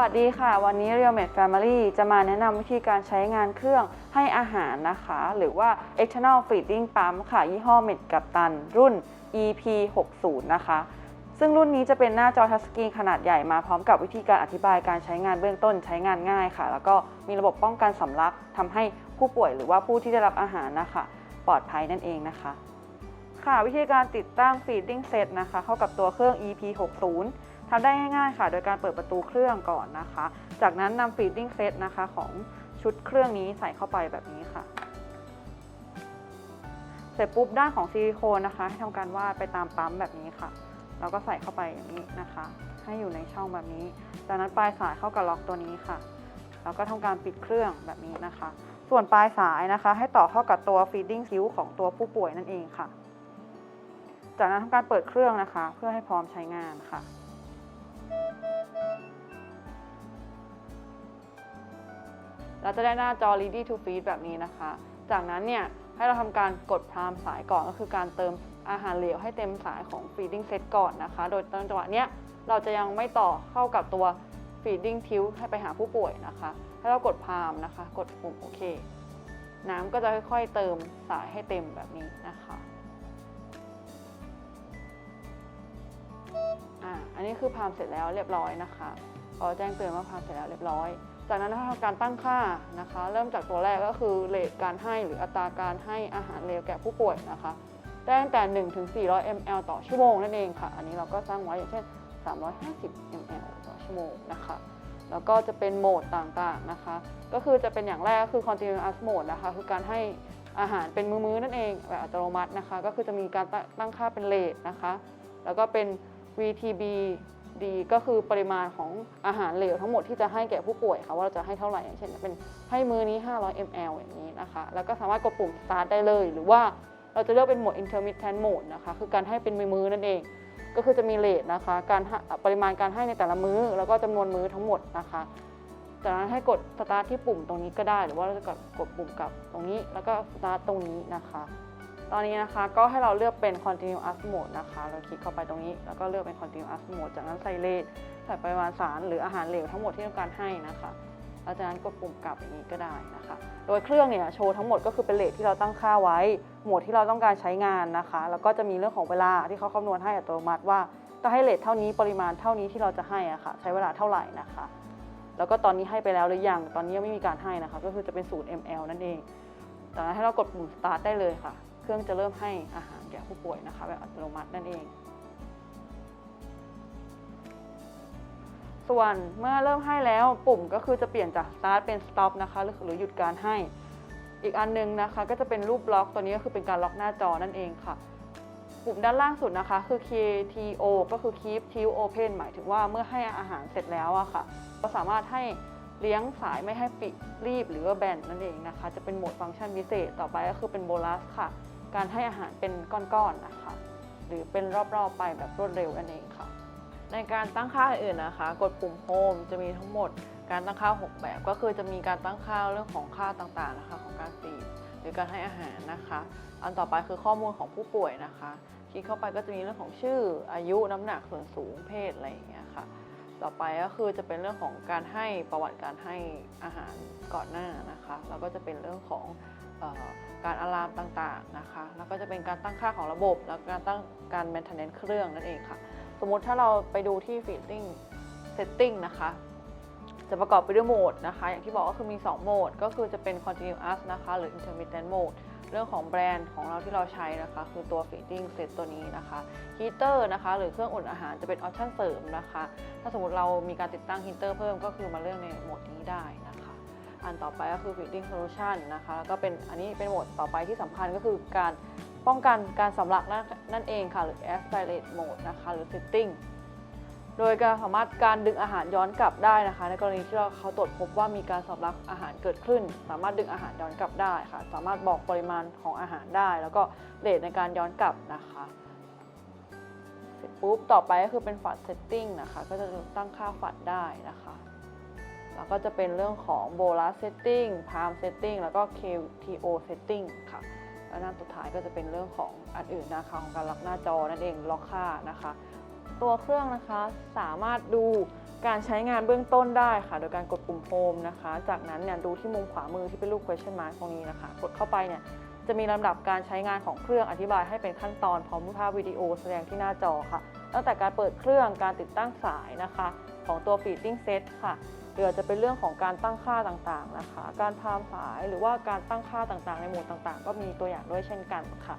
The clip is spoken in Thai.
วัสดีค่ะ วันนี้ Real Med Family จะมาแนะนำวิธีการใช้งานเครื่องให้อาหารนะคะ หรือว่า External Feeding Pump ค่ะ ยี่ห้อ Med กับตัน รุ่น EP 60นะคะ ซึ่งรุ่นนี้จะเป็นหน้าจอทัชสกรีนขนาดใหญ่มาพร้อมกับวิธีการอธิบายการใช้งานเบื้องต้นใช้งานง่ายค่ะ แล้วก็มีระบบป้องกันสำลักทำให้ผู้ป่วยหรือว่าผู้ที่ได้รับอาหารนะคะ ปลอดภัยนั่นเองนะคะ ค่ะวิธีการติดตั้ง feeding set นะคะ เข้ากับตัวเครื่อง EP 60 ทำได้ง่ายๆค่ะ โดยการเปิดประตูเครื่องก่อนนะคะ จากนั้นนำ feeding set นะคะของชุดเครื่องนี้ใส่เข้าไปแบบนี้ค่ะ เสร็จปุ๊บด้านของซิลิโคนนะคะ ให้ทำการวาดไปตามปั๊มแบบนี้ค่ะ แล้วก็ใส่เข้าไปอย่างนี้นะคะ ให้อยู่ในช่องแบบนี้ จากนั้นปลายสายเข้ากับล็อกตัวนี้ค่ะ แล้วก็ทำการปิดเครื่องแบบนี้นะคะ ส่วนปลายสายนะคะ ให้ต่อเข้ากับตัว feeding คิ้วของตัวผู้ป่วยนั่นเองค่ะ จากนั้นทำการเปิดเครื่องนะคะ เพื่อให้พร้อมใช้งานค่ะ เราจะได้หน้าจอ ready to feed แบบนี้นะคะ จากนั้นเนี่ยให้เราทำการกดพรามสายก่อนก็คือการเติมอาหารเหลวให้เต็มสายของ feeding set ก่อนนะคะ โดยตอนจังหวะเนี้ยเราจะยังไม่ต่อเข้ากับตัว feeding tube ให้ไปหาผู้ป่วยนะคะ ให้เรากดพรามนะคะ กดปุ่มโอเค น้ำก็จะค่อยๆเติมสายให้เต็มแบบนี้นะคะ อ่าอันนี้คือพามเสร็จแล้วเรียบร้อยนะคะก็แจ้งเตือนว่าพามเสร็จแล้วเรียบร้อย จากนั้นถ้าทำการตั้งค่านะคะ เริ่มจากตัวแรกก็คือเรทการให้หรืออัตราการให้อาหารเลวแก่ผู้ป่วยนะคะได้ตั้งแต่1ถึง400 ml ต่อชั่วโมงนั่นเองค่ะ อันนี้เราก็สร้างไว้อย่างเช่น 350 ml ต่อชั่วโมงนะคะแล้วก็จะเป็นโหมดต่างๆนะคะ ก็คือจะเป็นอย่างแรกก็คือ continuous mode นะคะ คือการให้อาหารเป็นมือๆนั่นเองแบบอัตโนมัตินะคะ ก็คือจะมีการตั้งค่าเป็นเรทนะคะ แล้วก็เป็น VTB ดีก็คือปริมาณของอาหารเหลวทั้งหมดที่จะให้แก่ผู้ป่วยค่ะว่าเราจะให้เท่าไหร่อย่างเช่นเป็นให้มื้อนี้ 500 ml อย่างนี้นะคะ แล้วก็สามารถกดปุ่ม start ได้เลย หรือว่าเราจะเลือกเป็นโหมด intermittent mode นะคะคือการให้เป็นมื้อนั่นเอง ก็คือจะมีเรทนะคะการปริมาณการให้ในแต่ละมื้อ แล้วก็จำนวนมื้อทั้งหมดนะคะจากนั้นให้กด start ที่ปุ่มตรงนี้ก็ได้ หรือว่าเราจะกดกดปุ่มกลับตรงนี้แล้วก็ start ตรงนี้นะคะ ตอนนี้นะคะก็ให้เราเลือกเป็น continuous mode นะคะ เราคลิกเข้าไปตรงนี้ แล้วก็เลือกเป็น continuous mode จากนั้นใส่เลทใส่ปริมาณสารหรืออาหารเหลวทั้งหมดที่ต้องการให้นะคะแล้วจากนั้นกดปุ่มกลับอย่างนี้ก็ได้นะคะ โดยเครื่องเนี่ยโชว์ทั้งหมดก็คือเป็นเลทที่เราตั้งค่าไว้ โหมดที่เราต้องการใช้งานนะคะ แล้วก็จะมีเรื่องของเวลาที่เขาคำนวณให้อัตโนมัติว่าต้องให้เลทเท่านี้ปริมาณเท่านี้ที่เราจะให้อะค่ะ ใช้เวลาเท่าไหร่นะคะ แล้วก็ตอนนี้ให้ไปแล้วหรือยัง ตอนนี้ยังไม่มีการให้นะคะ ก็คือจะเป็น0 ml นั่นเองจากนั้นให้เรากดปุ่ม start ได้เลยค่ะ เครื่องจะเริ่มให้อาหารแก่ผู้ป่วยนะคะแบบอัตโนมัตินั่นเอง ส่วนเมื่อเริ่มให้แล้วปุ่มก็คือจะเปลี่ยนจาก start เป็น stop นะคะหรือหรือหยุดการให้ อีกอันนึงนะคะ ก็จะเป็นรูปล็อกตัวนี้ก็คือเป็นการล็อกหน้าจอนั่นเองค่ะ ปุ่มด้านล่างสุดนะคะ คือ KTO ก็คือ keep till open หมายถึงว่าเมื่อให้อาหารเสร็จแล้วอะค่ะก็สามารถให้เลี้ยงสายไม่ให้ปิดรีบหรือว่าแบนนั่นเองนะคะ จะเป็นโหมดฟังก์ชันพิเศษต่อไปก็คือเป็นโบลัสค่ะ การให้อาหารเป็นก้อนๆนะคะหรือเป็นรอบๆไปแบบรวดเร็วนั่นเองค่ะ ในการตั้งค่าอื่นนะคะ กดปุ่ม Home จะมีทั้งหมดการตั้งค่า 6 แบบก็คือจะมีการตั้งค่าเรื่องของค่าต่างๆนะคะของการฟีดหรือการให้อาหารนะคะ อันต่อไปคือข้อมูลของผู้ป่วยนะคะ คลิกเข้าไปก็จะมีเรื่องของชื่ออายุน้ำหนักส่วนสูงเพศอะไรอย่างเงี้ยค่ะต่อไปก็คือจะเป็นเรื่องของการให้ประวัติการให้อาหารก่อนหน้านะคะ แล้วก็จะเป็นเรื่องของ การอะลามต่างๆนะคะแล้วก็จะเป็นการตั้งค่าของระบบ แล้วการตั้งการ maintenance เครื่องนั่นเองค่ะ สมมุติถ้าเราไปดูที่ feeding setting นะคะจะประกอบไปด้วยโหมดนะคะ อย่างที่บอกก็คือมี 2 โหมด ก็คือจะเป็น continuous นะคะ หรือ intermittent mode เรื่องของแบรนด์ของเราที่เราใช้นะคะ คือตัว feeding set ตัวนี้นะคะ heater นะคะ หรือเครื่องอุ่นอาหารจะเป็น option เสริมนะคะ ถ้าสมมติเรามีการติดตั้ง heater เพิ่มก็คือมาเลือกในโหมดนี้ได้นะคะ อันต่อไปก็คือ feeding solution นะคะ แล้วก็เป็นอันนี้เป็นโหมดต่อไปที่สำคัญก็คือการป้องกันการสำลักนั่นนั่นเองค่ะ หรือ aspirate mode นะคะ หรือ sitting โดยการสามารถการดึงอาหารย้อนกลับได้นะคะ ในกรณีที่เราเขาตรวจพบว่ามีการสำลักอาหารเกิดขึ้น สามารถดึงอาหารย้อนกลับได้ค่ะ สามารถบอกปริมาณของอาหารได้ แล้วก็เรทในการย้อนกลับนะคะเสร็จปุ๊บต่อไปก็คือเป็นฝัดเซตติ้งนะคะ ก็จะตั้งค่าฝัดได้นะคะ แล้วก็จะเป็นเรื่องของโบลัสเซตติ้งพามเซตติ้งแล้วก็ KTO setting ค่ะ แล้วหน้าสุดท้ายก็จะเป็นเรื่องของอันอื่นนะคะของการล็อกหน้าจอนั่นเองล็อกค่านะคะ ตัวเครื่องนะคะสามารถดูการใช้งานเบื้องต้นได้ค่ะ โดยการกดปุ่มโฮมนะคะ จากนั้นเนี่ยดูที่มุมขวามือที่เป็นรูป question mark ตรงนี้นะคะ กดเข้าไปเนี่ยจะมีลำดับการใช้งานของเครื่องอธิบายให้เป็นขั้นตอนพร้อมภาพวิดีโอแสดงที่หน้าจอค่ะ ตั้งแต่การเปิดเครื่องการติดตั้งสายนะคะ ของตัว feeding set ค่ะหรือจจะเป็นเรื่องของการตั้งค่าต่างๆนะคะ การพามสายหรือว่าการตั้งค่าต่างๆ ในโหมดต่างๆ ก็มีตัวอย่างด้วยเช่นกันค่ะ